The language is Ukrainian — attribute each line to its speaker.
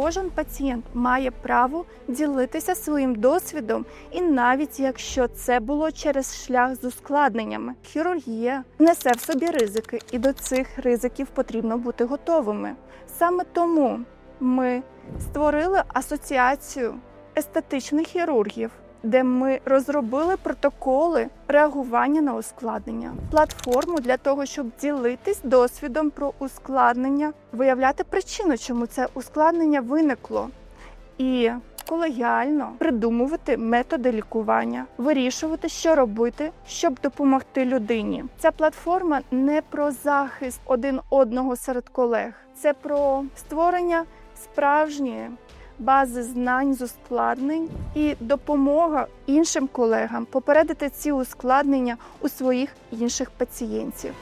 Speaker 1: кожен пацієнт має право ділитися своїм досвідом, і навіть якщо це було через шлях з ускладненнями, хірургія несе в собі ризики, і до цих ризиків потрібно бути готовими. Саме тому ми створили асоціацію естетичних хірургів, де ми розробили протоколи реагування на ускладнення, платформу для того, щоб ділитись досвідом про ускладнення, виявляти причину, чому це ускладнення виникло, і колегіально придумувати методи лікування, вирішувати, що робити, щоб допомогти людині. Ця платформа не про захист один одного серед колег, це про створення справжньої бази знань з ускладнень і допомога іншим колегам попередити ці ускладнення у своїх інших пацієнтів.